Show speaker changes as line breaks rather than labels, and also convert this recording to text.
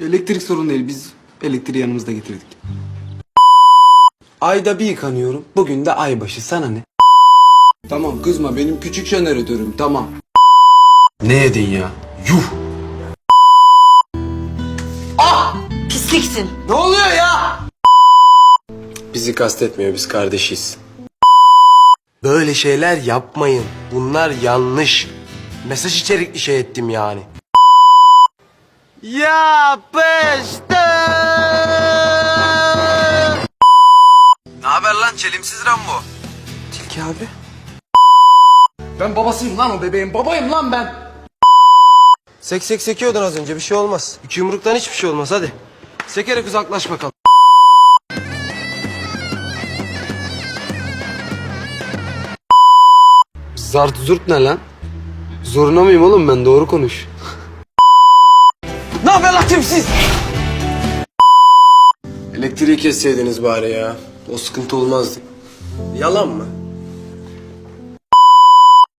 Elektrik sorun değil. Biz elektriği yanımızda getirdik.
Ayda bir yıkanıyorum. Bugün de aybaşı. Sana ne?
Tamam kızma benim küçük jeneratörüm tamam.
Ne yedin ya? Yuh!
Pisliksin.
Ne oluyor ya? Bizi kastetmiyor. Biz kardeşiz. Böyle şeyler yapmayın. Bunlar yanlış. Mesaj içerikli şey ettim yani. Yapıştır! Ne haber lan çelimsiz Rambo? Tilki abi.
Ben babasıyım lan o bebeğin. Babayım lan ben.
Sek sek sekiyordun az önce bir şey olmaz. İki yumruktan hiçbir şey olmaz hadi. Sekerek uzaklaş bakalım. Zart zurt ne lan? Zoruna mıyım oğlum ben doğru konuş. Haber tipsiz? Elektriği kesseydiniz bari ya. O sıkıntı olmazdı. Yalan mı?